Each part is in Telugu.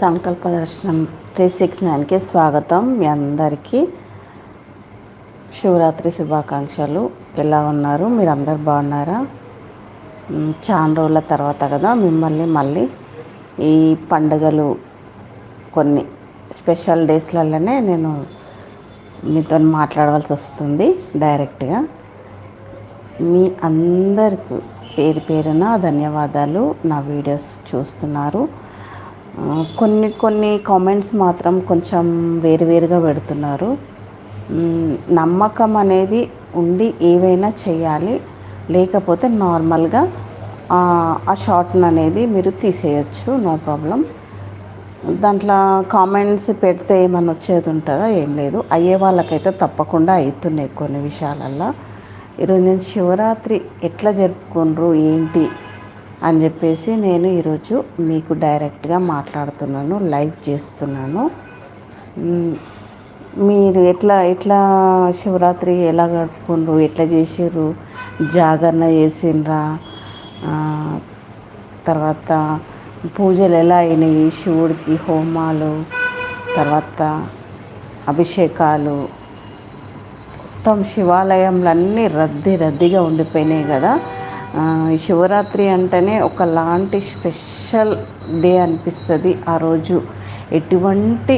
సంకల్ప దర్శనం త్రీ సిక్స్ నైన్కి స్వాగతం మీ అందరికీ. శివరాత్రి శుభాకాంక్షలు. ఎలా ఉన్నారు? మీరు అందరు బాగున్నారా చాలా రోజుల తర్వాత కదా మిమ్మల్ని మళ్ళీ ఈ పండుగలు కొన్ని స్పెషల్ డేస్లలోనే నేను మీతో మాట్లాడవలసి వస్తుంది డైరెక్ట్గా. మీ అందరికి పేరు పేరున ధన్యవాదాలు. నా వీడియోస్ చూస్తున్నారు. కొన్ని కొన్ని కామెంట్స్ మాత్రం కొంచెం వేరువేరుగా పెడుతున్నారు. నమ్మకం అనేది ఉండి ఏవైనా చేయాలి. లేకపోతే నార్మల్గా ఆ షార్ట్ని అనేది మీరు తీసేయచ్చు. నో ప్రాబ్లం దాంట్లో కామెంట్స్ పెడితే ఏమైనా వచ్చేది ఉంటుందా? ఏం లేదు. అయ్యే వాళ్ళకైతే తప్పకుండా అవుతున్నాయి కొన్ని విషయాలల్లో. ఈరోజు నేను శివరాత్రి ఎట్లా జరుపుకుండ్రు? ఏంటి? అని చెప్పేసి నేను ఈరోజు మీకు డైరెక్ట్గా మాట్లాడుతున్నాను లైవ్ చేస్తున్నాను. మీరు ఎట్లా ఎట్లా శివరాత్రి ఎలా గడుపుకుండ్రు ఎట్లా చేసారు జాగరణ చేసిండ్రా తర్వాత పూజలు ఎలా అయినాయి శివుడికి హోమాలు తర్వాత అభిషేకాలు మొత్తం శివాలయంలో అన్నీ రద్దీ రద్దీగా ఉండిపోయినాయి కదా. శివరాత్రి అంటేనే ఒకలాంటి స్పెషల్ డే అనిపిస్తుంది ఆ రోజు. ఎటువంటి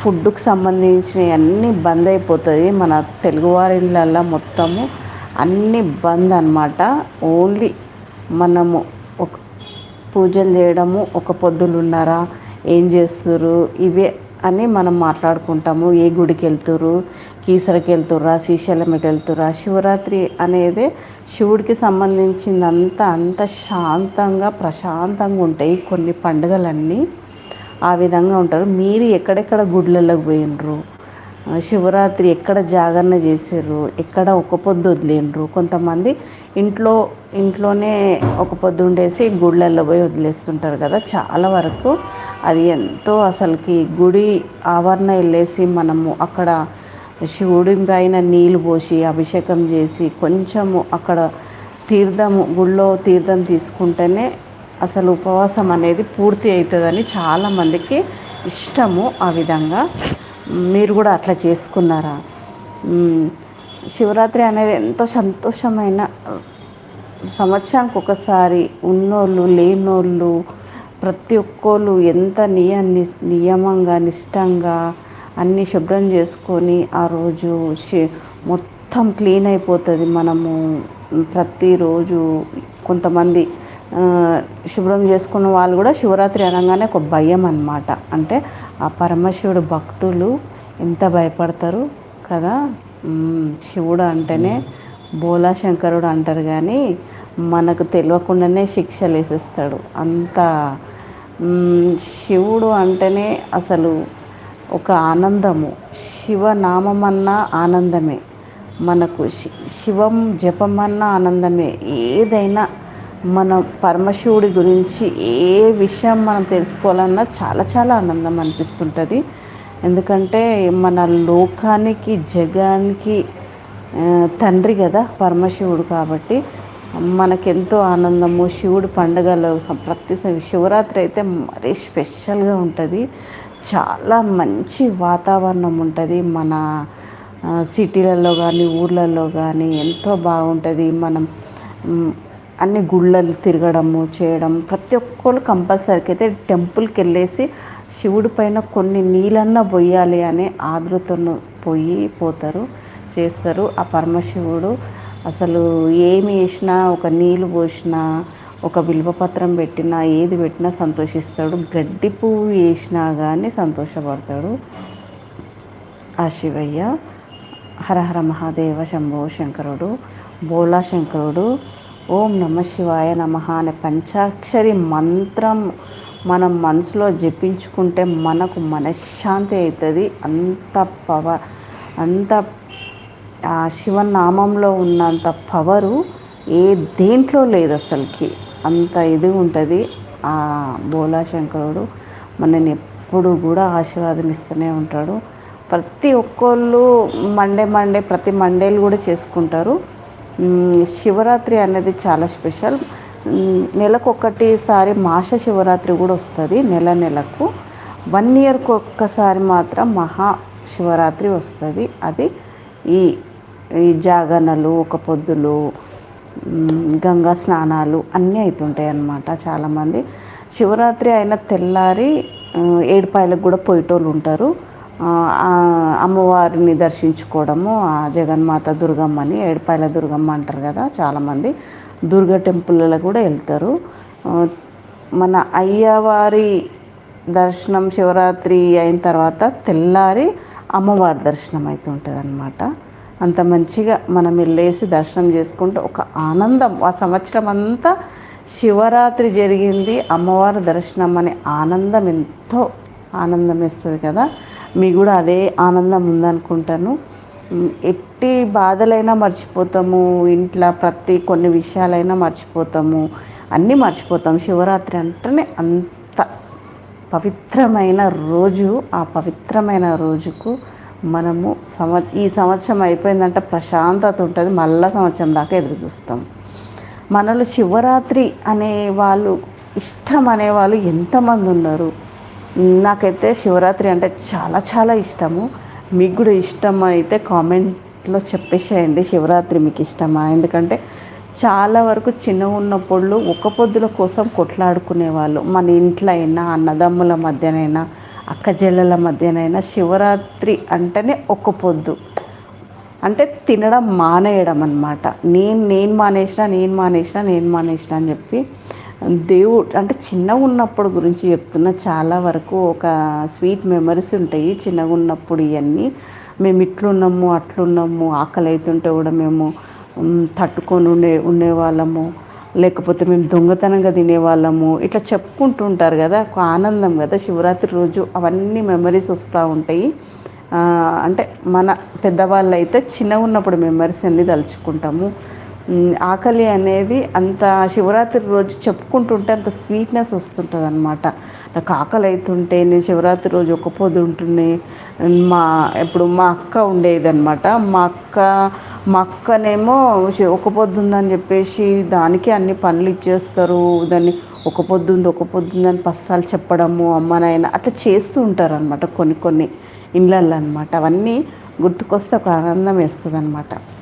ఫుడ్కు సంబంధించినవి అన్నీ బంద్ అయిపోతుంది. మన తెలుగువారిళ్ళల్లో మొత్తము అన్నీ బంద్ అనమాట ఓన్లీ మనము ఒక పూజలు చేయడము ఒక పొద్దులు ఉన్నారా ఏం చేస్తారు ఇవే అని మనం మాట్లాడుకుంటాము. ఏ గుడికి వెళ్తురు కీసరకి వెళ్తుర్రా? శ్రీశైలంకి వెళ్తుర్రా? శివరాత్రి అనేది శివుడికి సంబంధించిందంతా అంత శాంతంగా ప్రశాంతంగా ఉంటాయి. కొన్ని పండుగలన్నీ ఆ విధంగా ఉంటారు. మీరు ఎక్కడెక్కడ గుడ్లలోకి పోయినరు శివరాత్రి ఎక్కడ జాగరణ చేసారు ఎక్కడ ఒక పొద్దు వదిలేండ్రు? కొంతమంది ఇంట్లో ఇంట్లోనే ఒక పొద్దు ఉండేసి గుళ్ళల్లో పోయి వదిలేస్తుంటారు కదా. చాలా వరకు అది ఎంతో అసలుకి గుడి ఆవరణ వెళ్ళేసి మనము అక్కడ శివుడి పైన నీళ్ళు పోసి అభిషేకం చేసి కొంచెము అక్కడ తీర్థము గుళ్ళో తీర్థం తీసుకుంటేనే అసలు ఉపవాసం అనేది పూర్తి అవుతుందని చాలామందికి ఇష్టము ఆ విధంగా. మీరు కూడా అట్లా చేసుకున్నారా? శివరాత్రి అనేది ఎంతో సంతోషమైన సంవత్సరానికి ఒకసారి ఉన్నోళ్ళు లేనోళ్ళు ప్రతి ఒక్కళ్ళు ఎంత నియ నియమంగా నిష్టంగా అన్నీ శుభ్రం చేసుకొని ఆ రోజు మొత్తం క్లీన్ అయిపోతుంది మనము ప్రతిరోజు కొంతమంది. శుభ్రం చేసుకున్న వాళ్ళు కూడా శివరాత్రి అనగానే ఒక భయం అనమాట అంటే ఆ పరమశివుడు భక్తులు ఎంత భయపడతారు కదా? శివుడు అంటేనే బోలా శంకరుడు అంటారు కానీ మనకు తెలియకుండానే శిక్షలు వేసేస్తాడు. అంత శివుడు అంటేనే అసలు ఒక ఆనందము. శివనామం అన్న ఆనందమే. మనకు శివం జపమన్నా ఆనందమే. ఏదైనా మన పరమశివుడి గురించి ఏ విషయం మనం తెలుసుకోవాలన్నా చాలా చాలా ఆనందం అనిపిస్తుంటుంది. ఎందుకంటే మన లోకానికి జగానికి తండ్రి కదా పరమశివుడు కాబట్టి మనకెంతో ఆనందము. శివుడు పండుగలో ప్రతి శివరాత్రి అయితే మరీ స్పెషల్గా ఉంటుంది. చాలా మంచి వాతావరణం ఉంటుంది. మన సిటీలలో కానీ ఊర్లలో కానీ ఎంతో బాగుంటుంది. మనం అన్ని గుళ్ళలు తిరగడము చేయడం ప్రతి ఒక్కరు కంపల్సరీకి అయితే టెంపుల్కి వెళ్ళేసి శివుడి పైన కొన్ని నీళ్ళన్న పోయాలి అనే ఆదృతను పోయి పోతారు చేస్తారు. ఆ పరమశివుడు అసలు ఏమి వేసినా ఒక నీళ్ళు పోసినా ఒక బిల్వపత్రం పెట్టినా ఏది పెట్టినా సంతోషిస్తాడు. గడ్డి పువ్వు వేసినా కానీ సంతోషపడతాడు. ఆ శివయ్య హరహర మహాదేవ శంభో శంకరుడు బోలా శంకరుడు ఓం నమ శివాయ నమ అనే పంచాక్షరి మంత్రం మనం మనసులో జపించుకుంటే మనకు మనశ్శాంతి అవుతుంది. అంత పవర్ అంత ఆ శివనామంలో ఉన్నంత పవరు ఏ దేంట్లో లేదు అసలుకి. అంత ఇది ఉంటుంది. ఆ బోలా శంకరుడు మనని ఎప్పుడు కూడా ఆశీర్వాదం ఇస్తూనే ఉంటాడు. ప్రతి ఒక్కళ్ళు మండే మండే ప్రతి మండేలు కూడా చేసుకుంటారు. శివరాత్రి అనేది చాలా స్పెషల్. నెలకు ఒకటిసారి మాస శివరాత్రి కూడా వస్తుంది నెల నెలకు. వన్ ఇయర్కి ఒక్కసారి మాత్రం మహా శివరాత్రి వస్తుంది. అది ఈ ఈ జాగరణలు ఒక పొద్దులు గంగా స్నానాలు అన్నీ అవుతుంటాయి అన్నమాట చాలామంది. శివరాత్రి అయిన తెల్లారి ఏడుపాయలకు కూడా పోయేటోళ్ళు ఉంటారు. అమ్మవారిని దర్శించుకోవడము ఆ జగన్మాత దుర్గమ్మని ఏడుపాయల దుర్గమ్మ అంటారు కదా చాలామంది. దుర్గ టెంపుల్లో కూడా వెళ్తారు. మన అయ్యవారి దర్శనం శివరాత్రి అయిన తర్వాత తెల్లారి అమ్మవారి దర్శనం అవుతుంటుంది అనమాట అంత మంచిగా మనం వెళ్ళేసి దర్శనం చేసుకుంటే ఒక ఆనందం. ఆ సంవత్సరం అంతా శివరాత్రి జరిగింది అమ్మవారి దర్శనం అనే ఆనందం ఎంతో ఆనందం ఇస్తుంది కదా. మీకు కూడా అదే ఆనందం ఉందనుకుంటాను. ఎట్టి బాధలైనా మర్చిపోతాము ఇంట్లో ప్రతి కొన్ని విషయాలైనా మర్చిపోతాము అన్నీ మర్చిపోతాం. శివరాత్రి అంటేనే అంత పవిత్రమైన రోజు. ఆ పవిత్రమైన రోజుకు మనము సంవ ఈ సంవత్సరం అయిపోయిందంటే ప్రశాంతత ఉంటుంది. మళ్ళా సంవత్సరం దాకా ఎదురు చూస్తాం. మనలో శివరాత్రి అనే వాళ్ళు ఇష్టం అనేవాళ్ళు ఎంతమంది ఉన్నారు? నాకైతే శివరాత్రి అంటే చాలా చాలా ఇష్టము. మీకు కూడా ఇష్టం అయితే కామెంట్లో చెప్పేసేయండి. శివరాత్రి మీకు ఇష్టమా? ఎందుకంటే చాలా వరకు చిన్న ఉన్నప్పుడు ఒక పొద్దుల కోసం కొట్లాడుకునే వాళ్ళు మన ఇంట్లో అయినా అన్నదమ్ముల మధ్యనైనా అక్క జల్లల మధ్యనైనా శివరాత్రి అంటేనే ఒక పొద్దు. అంటే తినడం మానేయడం అనమాట నేను నేను మానేసిన నేను మానేసిన నేను మానేసిన అని చెప్పి దేవుడు అంటే చిన్నగా ఉన్నప్పుడు గురించి చెప్తున్న చాలా వరకు ఒక స్వీట్ మెమరీస్ ఉంటాయి. చిన్నగా ఉన్నప్పుడు ఇవన్నీ మేము ఇట్లున్నాము అట్లున్నాము ఆకలి అవుతుంటే కూడా మేము తట్టుకొని ఉండే ఉండేవాళ్ళము. లేకపోతే మేము దొంగతనంగా తినేవాళ్ళము. ఇట్లా చెప్పుకుంటుంటారు కదా ఒక ఆనందం కదా శివరాత్రి రోజు. అవన్నీ మెమరీస్ వస్తూ ఉంటాయి. అంటే మన పెద్దవాళ్ళు అయితే చిన్నగా ఉన్నప్పుడు మెమరీస్ అన్నీ తలుచుకుంటాము. ఆకలి అనేది అంత శివరాత్రి రోజు చెప్పుకుంటుంటే అంత స్వీట్నెస్ వస్తుంటుంది అనమాట నాకు ఆకలి అవుతుంటే నేను శివరాత్రి రోజు ఒక పొద్దు ఉంటుండే మా ఇప్పుడు మా అక్క ఉండేదన్నమాట. మా అక్క మా అక్కనేమో ఒక పొద్దు ఉందని చెప్పేసి దానికి అన్ని పనులు ఇచ్చేస్తారు. దాన్ని ఒక పొద్దు ఉంది ఒక పొద్దు ఉందని పస్సాలు చెప్పడము అమ్మ నాయన అట్లా చేస్తూ ఉంటారు అనమాట కొన్ని కొన్ని ఇళ్ళల్లో అనమాట అవన్నీ గుర్తుకొస్తే ఒక ఆనందం వేస్తుంది అనమాట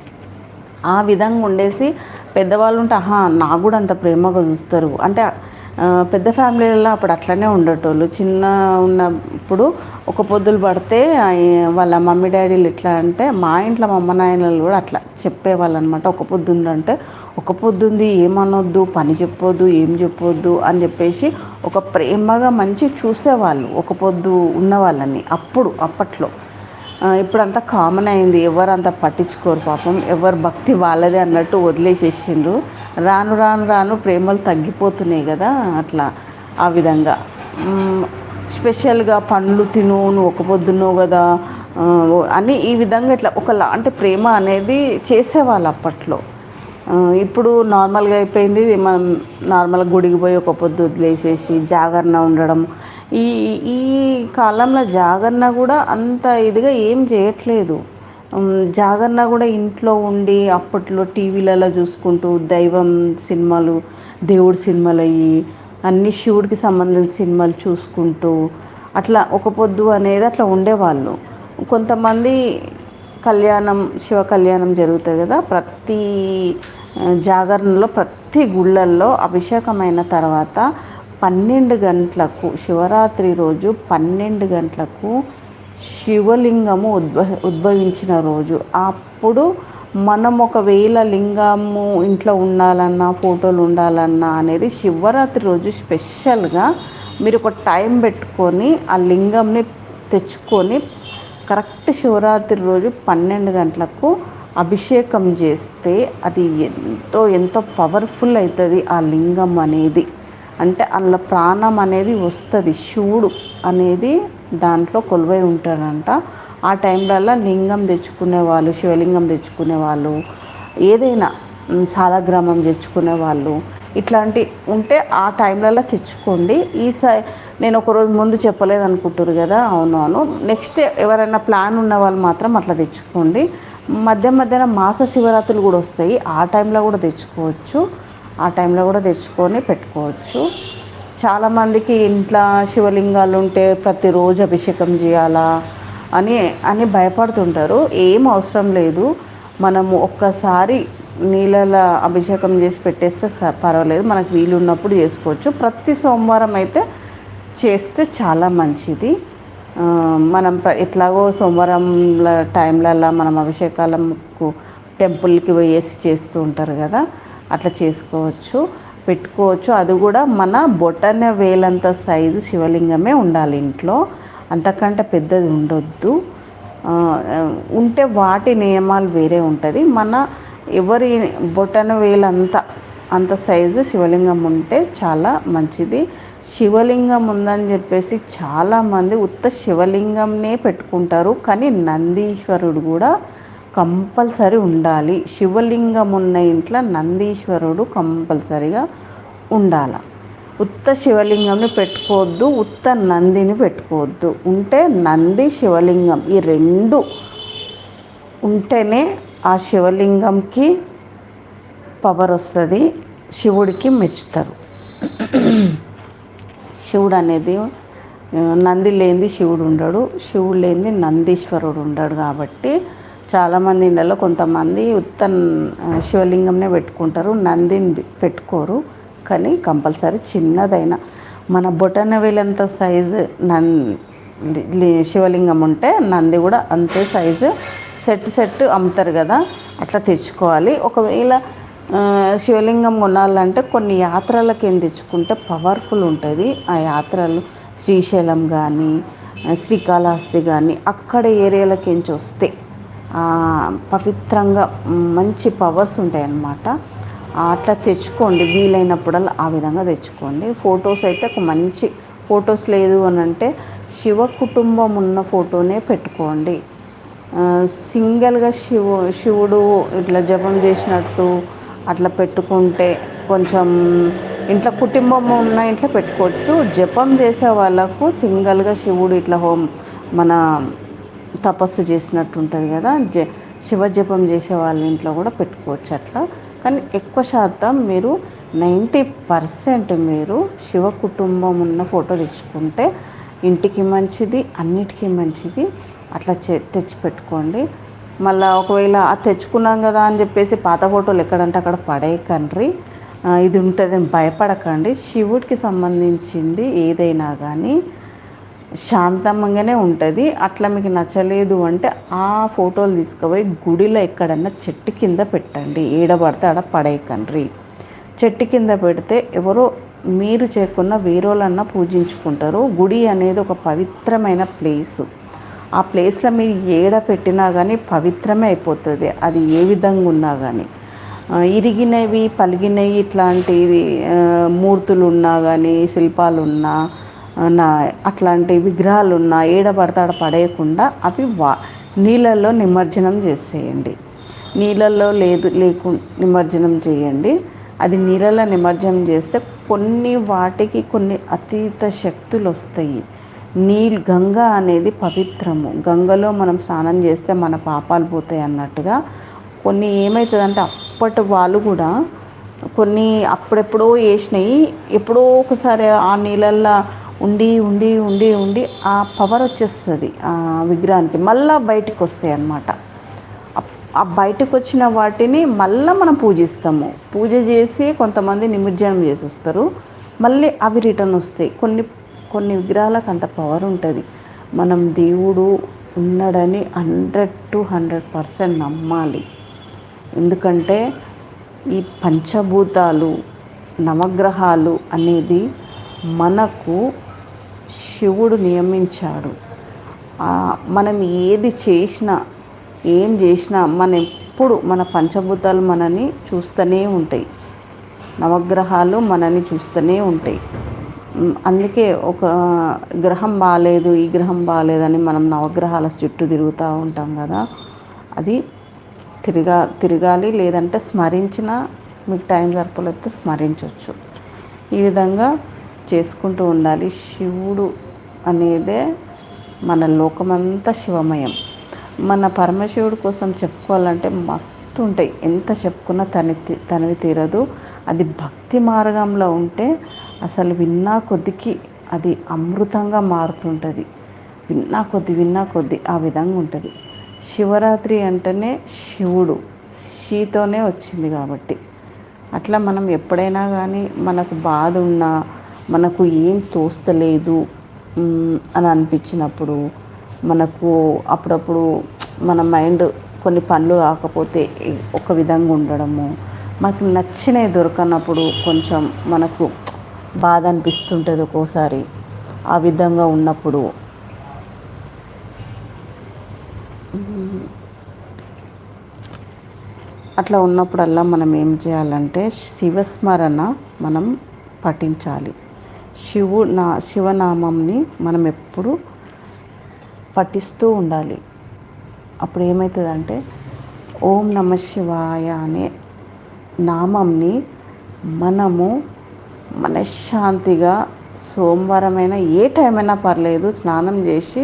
ఆ విధంగా ఉండేసి పెద్దవాళ్ళు ఉంటే ఆహా నాకు కూడా అంత ప్రేమగా చూస్తారు. అంటే పెద్ద ఫ్యామిలీలలో అప్పుడు అట్లనే ఉండేటోళ్ళు. చిన్న ఉన్నప్పుడు ఒక పొద్దులు పడితే వాళ్ళ మమ్మీ డాడీలు ఎట్లా అంటే మా ఇంట్లో మా అమ్మ నాయనలు కూడా అట్లా చెప్పేవాళ్ళు అనమాట ఒక పొద్దు అంటే ఒక పొద్దుంది ఏమనొద్దు పని చెప్పొద్దు ఏం చెప్పొద్దు అని చెప్పేసి ఒక ప్రేమగా మంచి చూసేవాళ్ళు. ఒక పొద్దు ఉన్న వాళ్ళని అప్పుడు అప్పట్లో. ఇప్పుడంతా కామన్ అయింది. ఎవరు అంత పట్టించుకోరు పాపం. ఎవరు భక్తి వాళ్ళదే అన్నట్టు వదిలేసేసిండ్రు. రాను రాను రాను ప్రేమలు తగ్గిపోతున్నాయి కదా అట్లా ఆ విధంగా. స్పెషల్గా పండ్లు తిను నువ్వు ఒక పొద్దున్నావు కదా. అని ఈ విధంగా ఇట్లా ఒకలా అంటే ప్రేమ అనేది చేసేవాళ్ళు అప్పట్లో. ఇప్పుడు నార్మల్గా అయిపోయింది. మనం నార్మల్గా గుడికి పోయి ఒక పొద్దు వదిలేసేసి జాగరణ ఉండడం ఈ ఈ కాలంలో జాగరణ కూడా అంత ఇదిగా ఏం చేయట్లేదు. జాగరణ కూడా ఇంట్లో ఉండి అప్పట్లో టీవీలలో చూసుకుంటూ దైవం సినిమాలు దేవుడి సినిమాలు అయ్యి అన్ని శివుడికి సంబంధించిన సినిమాలు చూసుకుంటూ అట్లా ఒక పొద్దు అనేది అట్లా ఉండేవాళ్ళు. కొంతమంది కళ్యాణం శివ కళ్యాణం జరుగుతుంది కదా ప్రతి జాగరణలో ప్రతి గుళ్ళల్లో అభిషేకమైన తర్వాత పన్నెండు గంటలకు శివరాత్రి రోజు పన్నెండు గంటలకు శివలింగము ఉద్భ ఉద్భవించిన రోజు. అప్పుడు మనం ఒకవేళ లింగము ఇంట్లో ఉండాలన్నా ఫోటోలు ఉండాలన్నా అనేది శివరాత్రి రోజు స్పెషల్గా మీరు ఒక టైం పెట్టుకొని ఆ లింగంని తెచ్చుకొని కరెక్ట్ శివరాత్రి రోజు పన్నెండు గంటలకు అభిషేకం చేస్తే అది ఎంతో ఎంతో పవర్ఫుల్ అవుతుంది ఆ లింగం అనేది. అంటే అందులో ప్రాణం అనేది వస్తుంది శివుడు అనేది దాంట్లో కొలువై ఉంటాడంట. ఆ టైంలలో లింగం తెచ్చుకునే వాళ్ళు శివలింగం తెచ్చుకునే వాళ్ళు ఏదైనా సాలగ్రామం తెచ్చుకునే వాళ్ళు ఇట్లాంటి ఉంటే ఆ టైంలలో తెచ్చుకోండి. ఈ సై నేను ఒకరోజు ముందు చెప్పలేదు అనుకుంటారు కదా అవునవును నెక్స్ట్ ఎవరైనా ప్లాన్ ఉన్న వాళ్ళు మాత్రం అట్లా తెచ్చుకోండి. మధ్య మధ్యన మాస శివరాత్రులు కూడా వస్తాయి ఆ టైంలో కూడా తెచ్చుకోవచ్చు. ఆ టైంలో కూడా తెచ్చుకొని పెట్టుకోవచ్చు. చాలామందికి ఇంట్లో శివలింగాలు ఉంటే ప్రతిరోజు అభిషేకం చేయాలా అని అని భయపడుతుంటారు. ఏం అవసరం లేదు. మనము ఒక్కసారి నీళ్ళ అభిషేకం చేసి పెట్టేస్తే పర్వాలేదు. మనకు వీలున్నప్పుడు చేసుకోవచ్చు. ప్రతి సోమవారం అయితే చేస్తే చాలా మంచిది. మనం ఎట్లాగో సోమవారం టైంలలో మనం అభిషేకాలకు టెంపుల్కి పోయేసి చేస్తూ ఉంటారు కదా. అట్లా చేసుకోవచ్చు పెట్టుకోవచ్చు. అది కూడా మన బొటన వేలంత సైజు శివలింగమే ఉండాలి ఇంట్లో. అంతకంటే పెద్దది ఉండొద్దు. ఉంటే వాటి నియమాలు వేరే ఉంటుంది. మన ఎవరి బొటన వేలంత అంత సైజు శివలింగం ఉంటే చాలా మంచిది. శివలింగం ఉందని చెప్పేసి చాలామంది ఉత్త శివలింగంనే పెట్టుకుంటారు. కానీ నందీశ్వరుడు కూడా కంపల్సరీ ఉండాలి. శివలింగం ఉన్న ఇంట్లో నందీశ్వరుడు కంపల్సరిగా ఉండాలి. ఉత్త శివలింగంని పెట్టుకోవద్దు ఉత్త నందిని పెట్టుకోవద్దు. ఉంటే నంది శివలింగం ఈ రెండు ఉంటేనే ఆ శివలింగంకి పవర్ వస్తుంది శివుడికి మెచ్చుతారు. శివుడు అనేది నంది లేనిది శివుడు ఉండడు శివుడు లేనిది నందీశ్వరుడు ఉండడు కాబట్టి చాలామంది ఇళ్ళలో కొంతమంది ఉత్త శివలింగంనే పెట్టుకుంటారు నందిని పెట్టుకోరు. కానీ కంపల్సరీ చిన్నదైనా. మన బొటన వేలంత సైజు నంది శివలింగం ఉంటే నంది కూడా అంతే సైజు. సెట్ సెట్ అమ్ముతారు కదా అట్లా తెచ్చుకోవాలి. ఒకవేళ శివలింగం కొనాలంటే కొన్ని యాత్రలకు ఏం తెచ్చుకుంటే పవర్ఫుల్ ఉంటుంది. ఆ యాత్రలు శ్రీశైలం కానీ శ్రీకాళహస్తి కానీ అక్కడ ఏరియాలకించి వస్తే పవిత్రంగా మంచి పవర్స్ ఉంటాయన్నమాట. అట్లా తెచ్చుకోండి. వీలైనప్పుడల్లా ఆ విధంగా తెచ్చుకోండి. ఫొటోస్ అయితే ఒక మంచి ఫొటోస్ లేదు అని అంటే శివ కుటుంబం ఉన్న ఫోటోనే పెట్టుకోండి. సింగిల్గా శివు శివుడు ఇట్లా జపం చేసినట్టు అట్లా పెట్టుకుంటే కొంచెం ఇంట్లో కుటుంబం ఉన్న ఇంట్లో పెట్టుకోవచ్చు. జపం చేసే వాళ్ళకు సింగిల్గా శివుడు ఇట్లా హోమ్ మన తపస్సు చేసినట్టు ఉంటుంది కదా. జ శివ జపం చేసే వాళ్ళ ఇంట్లో కూడా పెట్టుకోవచ్చు అట్లా. కానీ ఎక్కువ శాతం మీరు నైంటీ పర్సెంట్ మీరు శివ కుటుంబం ఉన్న ఫోటో తెచ్చుకుంటే ఇంటికి మంచిది అన్నిటికీ మంచిది. అట్లా తెచ్చి పెట్టుకోండి మళ్ళీ ఒకవేళ అది తెచ్చుకున్నాం కదా అని చెప్పేసి పాత ఫోటోలు ఎక్కడంటే అక్కడ పడేయకండ్రి ఇది ఉంటుంది భయపడకండి. శివుడికి సంబంధించింది ఏదైనా కానీ శాంతంగానే ఉంటుంది. అట్లా మీకు నచ్చలేదు అంటే ఆ ఫోటోలు తీసుకుపోయి గుడిలో ఎక్కడన్నా చెట్టు కింద పెట్టండి. ఏడబడితే ఆడ పడేయకండ్రి చెట్టు కింద పెడితే ఎవరో మీరు చేయకున్న వేరోలన్నా పూజించుకుంటారు. గుడి అనేది ఒక పవిత్రమైన ప్లేసు. ఆ ప్లేస్లో మీరు ఏడ పెట్టినా కానీ పవిత్రమే అయిపోతుంది. అది ఏ విధంగా ఉన్నా కానీ ఇరిగినవి పలిగినవి ఇట్లాంటివి మూర్తులు ఉన్నా కానీ శిల్పాలు ఉన్నా నా అట్లాంటి విగ్రహాలు ఉన్న ఏడబడతాడ పడేయకుండా అవి వా నీళ్ళల్లో నిమజ్జనం చేసేయండి. నీళ్ళల్లో లేదు లేకు నిమజ్జనం చేయండి. అది నీళ్ళలో నిమజ్జనం చేస్తే కొన్ని వాటికి కొన్ని అతీత శక్తులు వస్తాయి నీళ్ళు గంగ అనేది పవిత్రము. గంగలో మనం స్నానం చేస్తే మన పాపాలు పోతాయి అన్నట్టుగా కొన్ని ఏమవుతుందంటే అప్పటి వాళ్ళు కూడా కొన్ని అప్పుడెప్పుడో వేసినాయి ఎప్పుడో ఒకసారి ఆ నీళ్ళల్లో ఉండి ఉండి ఉండి ఉండి ఆ పవర్ వచ్చేస్తుంది ఆ విగ్రహానికి. మళ్ళీ బయటికి వస్తాయి అన్నమాట. ఆ బయటకు వచ్చిన వాటిని మళ్ళీ మనం పూజిస్తాము. పూజ చేసి కొంతమంది నిమజ్జనం చేసేస్తారు. మళ్ళీ అవి రిటర్న్ వస్తాయి. కొన్ని కొన్ని విగ్రహాలకు అంత పవర్ ఉంటుంది. మనం దేవుడు ఉన్నాడని హండ్రెడ్ టు హండ్రెడ్ పర్సెంట్ నమ్మాలి. ఎందుకంటే ఈ పంచభూతాలు నవగ్రహాలు అనేది మనకు శివుడు నియమించాడు. మనం ఏది చేసినా ఏం చేసినా మన ఎప్పుడు మన పంచభూతాలు మనని చూస్తూనే ఉంటాయి. నవగ్రహాలు మనని చూస్తూనే ఉంటాయి. అందుకే ఒక గ్రహం బాగాలేదు ఈ గ్రహం బాగాలేదని మనం నవగ్రహాల చుట్టూ తిరుగుతూ ఉంటాం కదా. అది తిరగా తిరగాలి లేదంటే స్మరించిన మీకు టైం సరిపోలేకపోతే స్మరించవచ్చు ఈ విధంగా చేసుకుంటూ ఉండాలి. శివుడు అనేదే మన లోకమంతా శివమయం. మన పరమశివుడి కోసం చెప్పుకోవాలంటే మస్తు ఉంటాయి. ఎంత చెప్పుకున్నా తని తనవి తీరదు. అది భక్తి మార్గంలో ఉంటే అసలు విన్నా కొద్దికి అది అమృతంగా మారుతుంటుంది. విన్నా కొద్ది విన్నా కొద్ది ఆ విధంగా ఉంటుంది. శివరాత్రి అంటేనే శివుడు. షీతోనే వచ్చింది కాబట్టి. అట్లా మనం ఎప్పుడైనా కానీ మనకు బాధ ఉన్నా మనకు ఏం తోస్తలేదు అని అనిపించినప్పుడు మనకు అప్పుడప్పుడు మన మైండ్ కొన్ని పనులు కాకపోతే ఒక విధంగా ఉండడము మనకు నచ్చినవి దొరకనప్పుడు కొంచెం మనకు బాధ అనిపిస్తుంటుంది ఒక్కోసారి ఆ విధంగా ఉన్నప్పుడు. అట్లా ఉన్నప్పుడల్లా మనం ఏం చేయాలంటే శివస్మరణ మనం పఠించాలి. శివు నా శివనామంని మనం ఎప్పుడు పఠిస్తూ ఉండాలి. అప్పుడు ఏమవుతుందంటే ఓం నమ శివాయ అనే నామంని మనము మనశ్శాంతిగా సోమవారమైనా ఏ టైం అయినా పర్లేదు స్నానం చేసి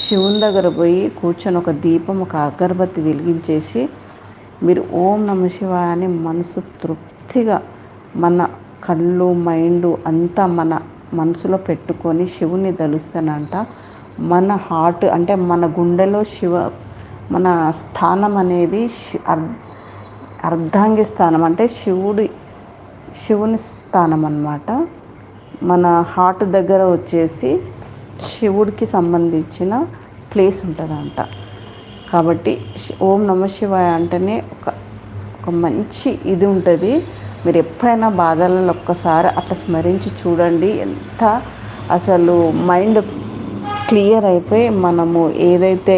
శివుని దగ్గర పోయి కూర్చొని ఒక దీపం ఒక అగరబత్తి వెలిగించేసి మీరు ఓం నమ శివాయ అని మనసు తృప్తిగా మన కళ్ళు మైండ్ అంతా మన మనసులో పెట్టుకొని శివుని తలుస్తానంట మన హార్ట్ అంటే మన గుండెలో శివ మన స్థానం అనేది అర్ధాంగి స్థానం అంటే శివుడి శివుని స్థానం అన్నమాట. మన హార్ట్ దగ్గర వచ్చేసి శివుడికి సంబంధించిన ప్లేస్ ఉంటుందంట. కాబట్టి ఓం నమ శివాయ అంటేనే ఒక ఒక మంచి ఇది ఉంటుంది. మీరు ఎప్పుడైనా బాధలలో ఒక్కసారి అట్లా స్మరించి చూడండి. ఎంత అసలు మైండ్ క్లియర్ అయిపోయి మనము ఏదైతే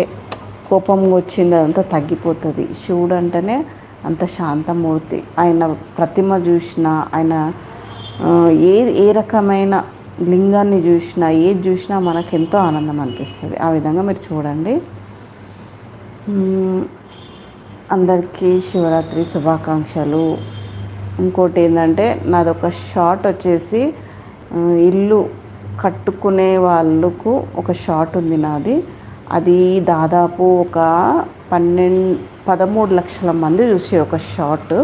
కోపం వచ్చిందో అదంతా తగ్గిపోతుంది. శివుడు అంటేనే అంత శాంతమూర్తి. ఆయన ప్రతిమ చూసినా ఆయన ఏ ఏ రకమైన లింగాన్ని చూసినా ఏది చూసినా మనకు ఎంతో ఆనందం అనిపిస్తుంది. ఆ విధంగా మీరు చూడండి. అందరికీ శివరాత్రి శుభాకాంక్షలు. ఇంకోటి ఏంటంటే నాదొక షార్ట్ వచ్చేసి ఇల్లు కట్టుకునే వాళ్ళకు ఒక షార్ట్ ఉంది నాది. అది దాదాపు ఒక పన్నెండు పదమూడు లక్షల మంది చూసి ఒక షార్ట్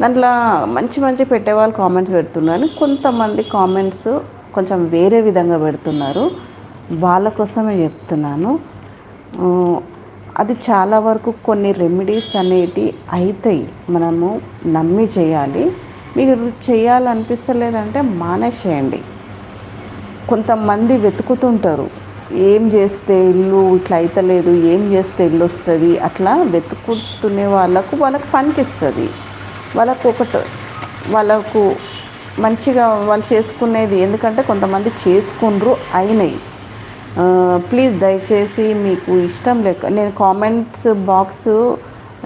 దాంట్లో మంచి మంచి పెట్టేవాళ్ళు కామెంట్స్ పెడుతున్నారు. కొంతమంది కామెంట్స్ కొంచెం వేరే విధంగా పెడుతున్నారు. వాళ్ళ కోసమే చెప్తున్నాను. అది చాలా వరకు కొన్ని రెమెడీస్ అనేటి అవుతాయి మనము నమ్మి చేయాలి. మీరు చేయాలనిపిస్తలేదంటే మానేసేయండి. కొంతమంది వెతుకుతుంటారు. ఏం చేస్తే ఇల్లు ఇట్లా అవుతలేదు ఏం చేస్తే ఇల్లు వస్తుంది? అట్లా వెతుకుతునే వాళ్ళకు వాళ్ళకు పనికిస్తుంది. వాళ్ళకు ఒకటి వాళ్ళకు మంచిగా వాళ్ళు చేసుకునేది ఎందుకంటే కొంతమంది చేసుకుండ్రు అయినాయి. ప్లీజ్ దయచేసి మీకు ఇష్టం లేక నేను కామెంట్స్ బాక్స్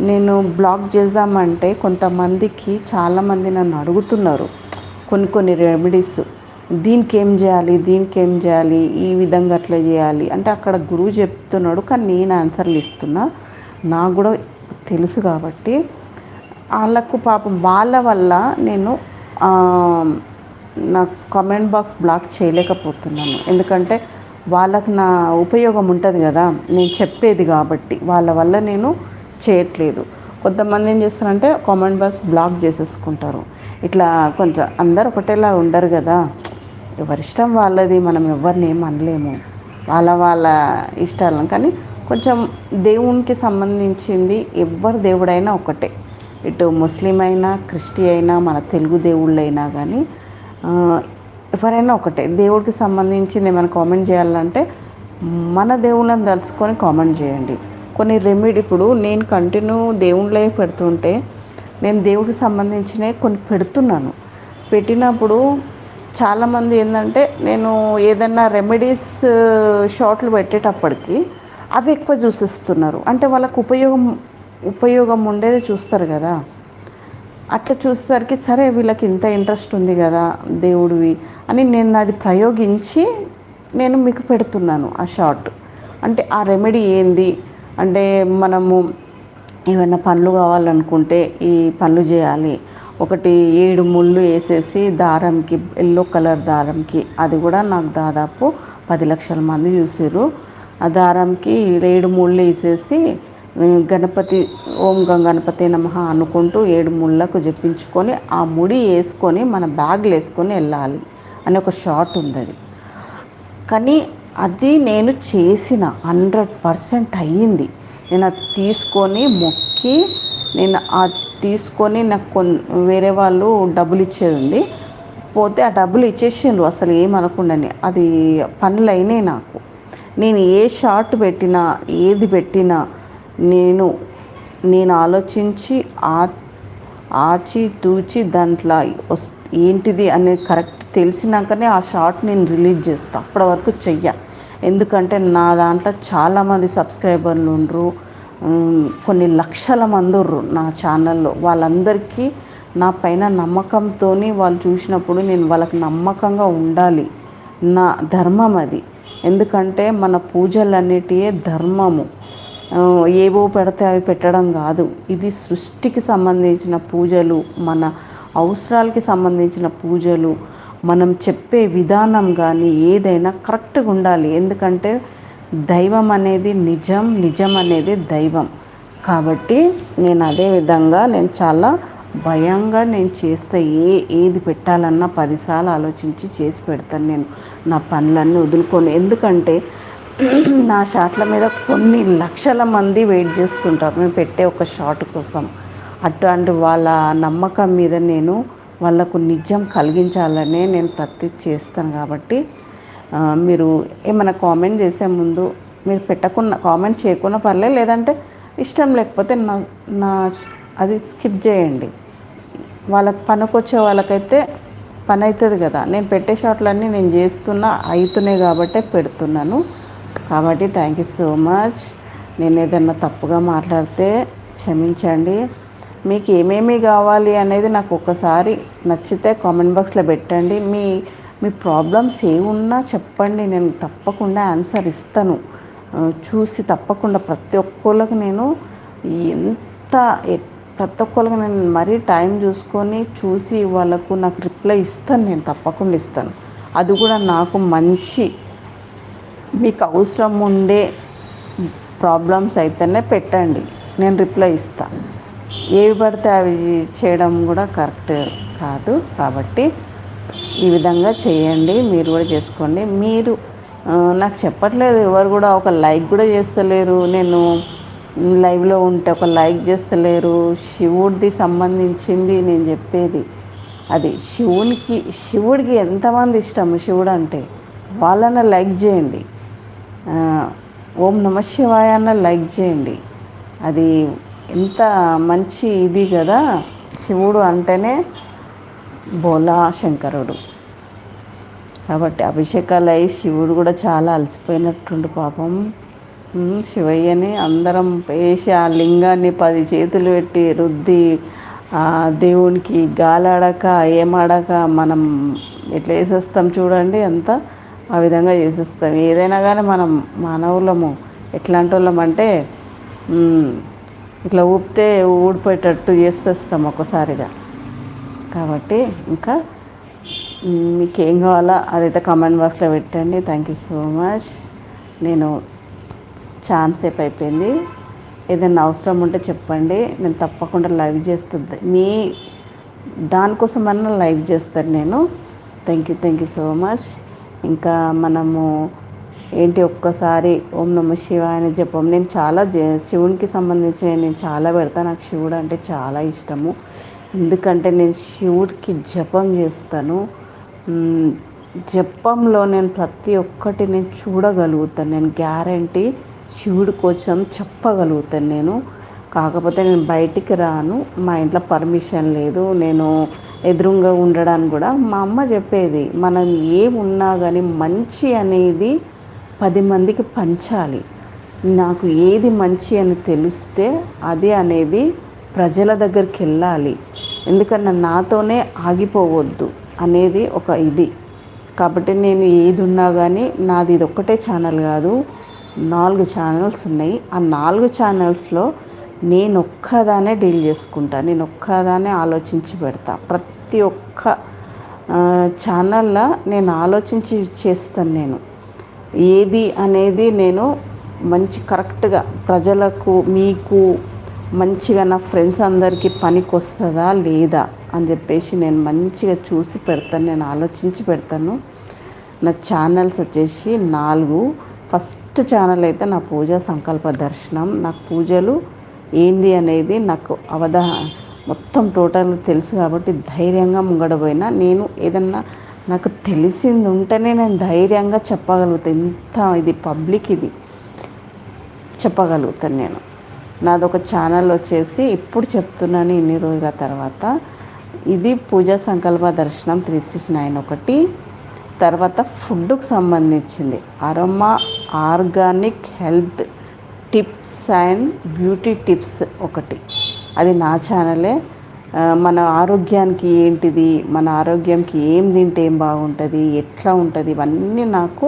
నేను బ్లాక్ చేద్దామంటే కొంతమందికి చాలామంది నన్ను అడుగుతున్నారు. కొన్ని కొన్ని రెమెడీస్ దీనికి ఏం చేయాలి? దీనికి ఏం చేయాలి? ఈ విధంగా అట్లా చేయాలి? అంటే అక్కడ గురువు చెప్తున్నాడు కానీ నేను ఆన్సర్లు ఇస్తున్నా. నాకు కూడా తెలుసు కాబట్టి వాళ్ళకు పాపం వాళ్ళ వల్ల నేను నా కామెంట్ బాక్స్ బ్లాక్ చేయలేకపోతున్నాను. ఎందుకంటే వాళ్ళకు నా ఉపయోగం ఉంటుంది కదా నేను చెప్పేది కాబట్టి. వాళ్ళ వల్ల నేను చేయట్లేదు. కొంతమంది ఏం చేస్తారంటే కామెంట్ బాక్స్ బ్లాక్ చేసేసుకుంటారు. ఇట్లా కొంచెం అందరు ఒకటేలా ఉండరు కదా. ఎవరిష్టం వాళ్ళది మనం ఎవరిని ఏం అనలేము. వాళ్ళ వాళ్ళ ఇష్టాలను. కానీ కొంచెం దేవునికి సంబంధించింది ఎవరు దేవుడైనా ఒకటే. ఇటు ముస్లిం అయినా క్రిస్టి అయినా మన తెలుగు దేవుళ్ళైనా కానీ ఎవరైనా ఒకటే దేవుడికి సంబంధించింది ఏమైనా కామెంట్ చేయాలంటే మన దేవుళ్ళని తలుచుకొని కామెంట్ చేయండి. కొన్ని రెమెడీ ఇప్పుడు నేను కంటిన్యూ దేవుళ్ళే పెడుతుంటే నేను దేవుడికి సంబంధించినవి కొన్ని పెడుతున్నాను. పెట్టినప్పుడు చాలామంది ఏంటంటే నేను ఏదైనా రెమెడీస్ షార్ట్లు పెట్టేటప్పటికి అవి ఎక్కువ చూసిస్తున్నారు. అంటే వాళ్ళకు ఉపయోగం ఉపయోగం ఉండేది చూస్తారు కదా. అట్లా చూసేసరికి సరే వీళ్ళకి ఇంత ఇంట్రెస్ట్ ఉంది కదా దేవుడివి అని నేను అది ప్రయోగించి నేను మీకు పెడుతున్నాను ఆ షార్ట్ అంటే ఆ రెమెడీ ఏంది? అంటే మనము ఏమైనా పనులు కావాలనుకుంటే ఈ పనులు చేయాలి. ఒకటి ఏడు ముళ్ళు వేసేసి దారంకి ఎల్లో కలర్ దారంకి అది కూడా నాకు దాదాపు పది లక్షల మంది చూసారు ఆ దారంకి ఏడు ముళ్ళు వేసేసి గణపతి ఓం గణపతి నమ అనుకుంటూ ఏడు ముళ్ళకు జపించుకొని ఆ ముడి వేసుకొని మన బ్యాగ్లు వేసుకొని వెళ్ళాలి అని ఒక షార్ట్ ఉంది అది కానీ అది నేను చేసిన హండ్రెడ్ పర్సెంట్ అయ్యింది. నేను అది తీసుకొని మొక్కి నేను అది తీసుకొని నాకు కొన్ వేరే వాళ్ళు డబ్బులు ఇచ్చేది ఉంది. పోతే ఆ డబ్బులు ఇచ్చేసిండ్రు అసలు ఏమనకుండానే అది పనులు అయినాయి నాకు. నేను ఏ షార్ట్ పెట్టినా ఏది పెట్టినా నేను నేను ఆలోచించి ఆ ఆచి తూచి దాంట్లో వస్ ఏంటిది అనేది కరెక్ట్ తెలిసినాకనే ఆ షార్ట్ నేను రిలీజ్ చేస్తాను అప్పటి వరకు చెయ్య. ఎందుకంటే నా దాంట్లో చాలామంది సబ్స్క్రైబర్లు ఉండరు. కొన్ని లక్షల మంది ఉర్రు నా ఛానల్లో. వాళ్ళందరికీ నా పైన నమ్మకంతో వాళ్ళు చూసినప్పుడు నేను వాళ్ళకి నమ్మకంగా ఉండాలి. నా ధర్మం అది. ఎందుకంటే మన పూజలన్నిటియే ధర్మము. ఏవో పెడితే అవి పెట్టడం కాదు. ఇది సృష్టికి సంబంధించిన పూజలు మన అవసరాలకి సంబంధించిన పూజలు మనం చెప్పే విధానం కానీ ఏదైనా కరెక్ట్గా ఉండాలి. ఎందుకంటే దైవం అనేది నిజం నిజం అనేది దైవం. కాబట్టి నేను అదే విధంగా నేను చాలా భయంగా నేను చేస్తే ఏ ఏది పెట్టాలన్నా పదిసార్లు ఆలోచించి చేసి పెడతాను నేను. నా పనులన్నీ వదులుకొని. ఎందుకంటే నా షాట్ల మీద కొన్ని లక్షల మంది వెయిట్ చేస్తుంటారు. మేము పెట్టే ఒక షాట్ కోసం. అటువంటి వాళ్ళ నమ్మకం మీద నేను వాళ్ళకు నిజం కలిగించాలనే నేను ప్రతి చేస్తాను కాబట్టి మీరు ఏమైనా కామెంట్ చేసే ముందు మీరు పెట్టకుండా కామెంట్ చేయకుండా పర్లేదు లేదంటే ఇష్టం లేకపోతే నా నా అది స్కిప్ చేయండి. వాళ్ళకి పనికొచ్చే వాళ్ళకైతే పని అవుతుంది కదా. నేను పెట్టే షాట్లన్నీ నేను చేస్తున్నా అవుతున్నాయి కాబట్టే పెడుతున్నాను. కాబట్టి థ్యాంక్ యూ సో మచ్ నేను ఏదన్నా తప్పుగా మాట్లాడితే క్షమించండి. మీకు ఏమేమి కావాలి అనేది నాకు ఒక్కసారి నచ్చితే కామెంట్ బాక్స్లో పెట్టండి. మీ మీ ప్రాబ్లమ్స్ ఏమున్నా చెప్పండి. నేను తప్పకుండా ఆన్సర్ ఇస్తాను. చూసి తప్పకుండా ప్రతి ఒక్కళ్ళకి నేను ఎంత ప్రతి ఒక్కళ్ళకి నేను మరీ టైం చూసుకొని చూసి వాళ్ళకు నాకు రిప్లై ఇస్తాను. నేను తప్పకుండా ఇస్తాను. అది కూడా నాకు మంచి మీకు అవసరం ఉండే ప్రాబ్లమ్స్ అయితేనే పెట్టండి. నేను రిప్లై ఇస్తాను ఏవి పడితే అవి చేయడం కూడా కరెక్ట్ కాదు. కాబట్టి ఈ విధంగా చేయండి. మీరు కూడా చేసుకోండి. మీరు నాకు చెప్పట్లేదు. ఎవరు కూడా ఒక లైక్ కూడా చేస్తలేరు. నేను లైవ్లో ఉంటే ఒక లైక్ చేస్తలేరు. శివుడిది సంబంధించింది నేను చెప్పేది. అది శివునికి శివుడికి ఎంతమంది ఇష్టం? శివుడు అంటే వాళ్ళని లైక్ చేయండి. ఓం నమ శివాయ అన్న లైక్ చేయండి. అది ఎంత మంచి ఇది కదా శివుడు అంటేనే బోలా శంకరుడు. కాబట్టి అభిషేకాలు అయి శివుడు కూడా చాలా అలసిపోయినట్టుండు పాపం. శివయ్యని అందరం వేసి ఆ లింగాన్ని పది చేతులు పెట్టి రుద్ది దేవునికి గాలాడక ఏమాడక మనం ఎట్లా వేసేస్తాం చూడండి అంతా. ఆ విధంగా చేసేస్తాం. ఏదైనా కానీ మనం మానవులము ఎట్లాంటి వాళ్ళం అంటే ఇట్లా ఊపితే ఊడిపోయేటట్టు చేసేస్తాం ఒక్కసారిగా. కాబట్టి ఇంకా మీకు ఏం కావాలో అదైతే కమెంట్ బాక్స్లో పెట్టండి. Thank you so much. నేను ఛాన్స్ సేపు అయిపోయింది. ఏదైనా అవసరం ఉంటే చెప్పండి. నేను తప్పకుండా లైవ్ చేస్తుంది. మీ దానికోసమన్నా లైవ్ చేస్తాను నేను. Thank you thank you so much. ఇంకా మనము ఏంటి ఒక్కసారి ఓం నమ శివాయ అని జపం. నేను చాలా శివునికి సంబంధించి నేను చాలా పెడతాను నాకు శివుడు అంటే చాలా ఇష్టము. ఎందుకంటే నేను శివుడికి జపం చేస్తాను. జపంలో నేను ప్రతి ఒక్కటి నేను చూడగలుగుతాను. నేను గ్యారంటీ శివుడి కోసం చెప్పగలుగుతాను నేను. కాకపోతే నేను బయటికి రాను. మా ఇంట్లో పర్మిషన్ లేదు. నేను ఎదురుగా ఉండడానికి కూడా మా అమ్మ చెప్పేది మనం ఏమున్నా కానీ మంచి అనేది పది మందికి పంచాలి. నాకు ఏది మంచి అని తెలిస్తే అది అనేది ప్రజల దగ్గరికి వెళ్ళాలి. ఎందుకన్నా నాతోనే ఆగిపోవద్దు అనేది ఒక ఇది. కాబట్టి నేను ఏది ఉన్నా కానీ నాది ఇది ఒక్కటే ఛానల్ కాదు నాలుగు ఛానల్స్ ఉన్నాయి. ఆ నాలుగు ఛానల్స్లో నేను ఒక్కదానే డీల్ చేసుకుంటా నేను ఒక్కదానే ఆలోచించి పెడతా. ప్రతి ప్రతి ఒక్క ఛానల్లో నేను ఆలోచించి చేస్తాను నేను. ఏది అనేది నేను మంచి కరెక్ట్గా ప్రజలకు మీకు మంచిగా నా ఫ్రెండ్స్ అందరికీ పనికి వస్తుందా లేదా అని చెప్పేసి నేను మంచిగా చూసి పెడతాను నేను ఆలోచించి పెడతాను. నా ఛానల్స్ వచ్చేసి నాలుగు. ఫస్ట్ ఛానల్ అయితే నా పూజ సంకల్ప దర్శనం. నాకు పూజలు ఏంది అనేది నాకు అవగాహన మొత్తం టోటల్ తెలుసు కాబట్టి ధైర్యంగా ముంగడపోయినా నేను ఏదన్నా నాకు తెలిసింది ఉంటేనే నేను ధైర్యంగా చెప్పగలుగుతాను ఇంత ఇది పబ్లిక్ ఇది. చెప్పగలుగుతాను నేను. నాదొక ఛానల్ వచ్చేసి ఇప్పుడు చెప్తున్నాను ఇన్ని రోజుల తర్వాత. ఇది పూజా సంకల్ప దర్శనం త్రీ సిక్స్ నైన్ ఒకటి. తర్వాత ఫుడ్కు సంబంధించింది. Aroma organic health tips and beauty tips ఒకటి. అది నా ఛానలే మన ఆరోగ్యానికి ఏంటిది మన ఆరోగ్యంకి ఏం తింటే ఏం బాగుంటుంది ఎట్లా ఉంటుంది ఇవన్నీ నాకు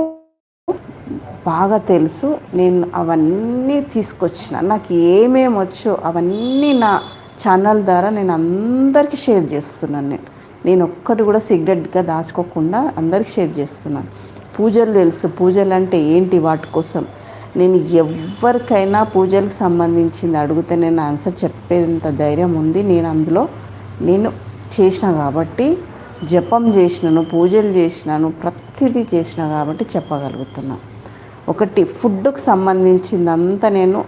బాగా తెలుసు. నేను అవన్నీ తీసుకొచ్చిన. నాకు ఏమేమి వచ్చో అవన్నీ నా ఛానల్ ద్వారా నేను అందరికీ షేర్ చేస్తున్నాను నేను. నేను ఒక్కటి కూడా సిగరెట్గా దాచుకోకుండా అందరికి షేర్ చేస్తున్నాను. పూజలు తెలుసు. పూజలు అంటే ఏంటి? వాటి కోసం నేను ఎవరికైనా పూజలకు సంబంధించింది అడిగితే నేను ఆన్సర్ చెప్పేంత ధైర్యం ఉంది. నేను అందులో నేను చేసిన కాబట్టి జపం చేసినాను పూజలు చేసినాను ప్రతిదీ చేసిన కాబట్టి చెప్పగలుగుతున్నాను ఒకటి ఫుడ్కు సంబంధించిందంతా నేను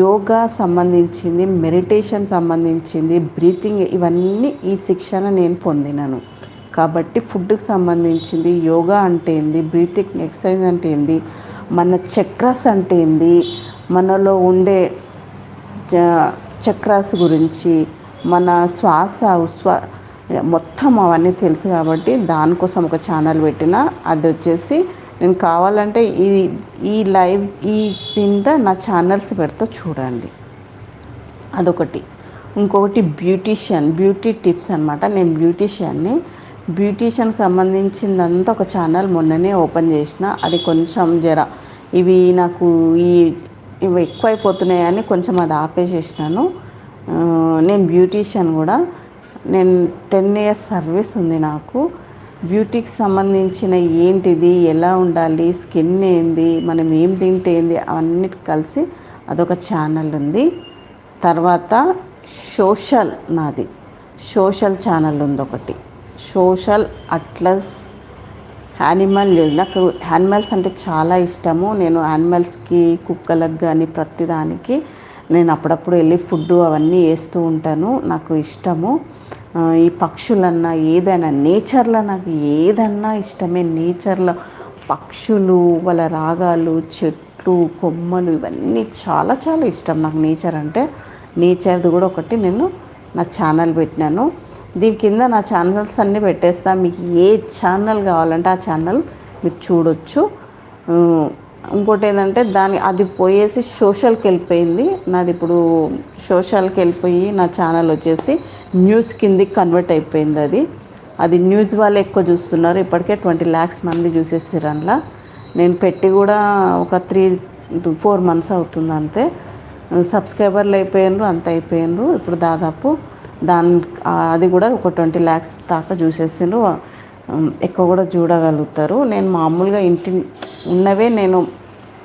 యోగా సంబంధించింది మెడిటేషన్ సంబంధించింది బ్రీతింగ్ ఇవన్నీ ఈ శిక్షణ నేను పొందినాను. కాబట్టి ఫుడ్కు సంబంధించింది యోగా అంటే ఏంది బ్రీతింగ్ ఎక్సర్సైజ్ అంటే ఏంది మన చక్రాస్ అంటే ఏంది? మనలో ఉండే చక్రాస్ గురించి మన శ్వాస ఉశ్వా మొత్తం అవన్నీ తెలుసు కాబట్టి దానికోసం ఒక ఛానల్ పెట్టిన అది వచ్చేసి నేను కావాలంటే ఈ ఈ లైవ్ ఈ కింద నా ఛానల్స్ పెడతా చూడండి. అదొకటి. ఇంకొకటి బ్యూటీషియన్ బ్యూటీ టిప్స్ అనమాట నేను బ్యూటీషియన్ని బ్యూటీషియన్ సంబంధించిందంతా ఒక ఛానల్ మొన్ననే ఓపెన్ చేసిన. అది కొంచెం జర ఇవి నాకు ఈ ఇవి ఎక్కువైపోతున్నాయని కొంచెం అది ఆపేసేసినాను. నేను బ్యూటీషియన్ కూడా. నేను టెన్ ఇయర్స్ సర్వీస్ ఉంది నాకు. బ్యూటీకి సంబంధించిన ఏంటిది ఎలా ఉండాలి స్కిన్ ఏంది మనం ఏం తింటే ఏంది అవన్నిటి కలిసి అదొక ఛానల్ ఉంది. తర్వాత సోషల్ నాది. సోషల్ ఛానల్ ఉంది ఒకటి సోషల్ అట్లస్ యానిమల్ నాకు యానిమల్స్ అంటే చాలా ఇష్టము. నేను యానిమల్స్కి కుక్కలకు కానీ ప్రతిదానికి నేను అప్పుడప్పుడు వెళ్ళి ఫుడ్ అవన్నీ వేస్తూ ఉంటాను. నాకు ఇష్టము. ఈ పక్షులన్నా ఏదైనా నేచర్లో నాకు ఏదన్నా ఇష్టమే. నేచర్లో పక్షులు వాళ్ళ రాగాలు చెట్లు కొమ్మలు ఇవన్నీ చాలా చాలా ఇష్టం నాకు నేచర్ అంటే. నేచర్ది కూడా ఒకటి నేను నా ఛానల్ పెట్టినాను. దీని కింద నా ఛానల్స్ అన్నీ పెట్టేస్తా. మీకు ఏ ఛానల్ కావాలంటే ఆ ఛానల్ మీరు చూడొచ్చు. ఇంకోటి ఏంటంటే దాని అది పోయేసి సోషల్కి వెళ్ళిపోయింది. నాది ఇప్పుడు సోషల్కి వెళ్ళిపోయి నా ఛానల్ వచ్చేసి న్యూస్ కిందికి కన్వర్ట్ అయిపోయింది అది. అది న్యూస్ వాళ్ళు ఎక్కువ చూస్తున్నారు. ఇప్పటికే ట్వంటీ ల్యాక్స్ మంది చూసేసారు అందులో. నేను పెట్టి కూడా ఒక త్రీ ఫోర్ మంత్స్ అవుతుంది అంతే. సబ్స్క్రైబర్లు అయిపోయినరు అంత అయిపోయినరు ఇప్పుడు దాదాపు దాని అది కూడా ఒక ట్వంటీ ల్యాక్స్ దాకా చూసేసిండ్రు. ఎక్కువ కూడా చూడగలుగుతారు. నేను మామూలుగా ఇంటి ఉన్నవే నేను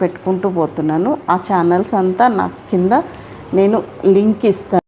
పెట్టుకుంటూ పోతున్నాను. ఆ ఛానల్స్ అంతా నాకు కింద నేను లింక్ ఇస్తాను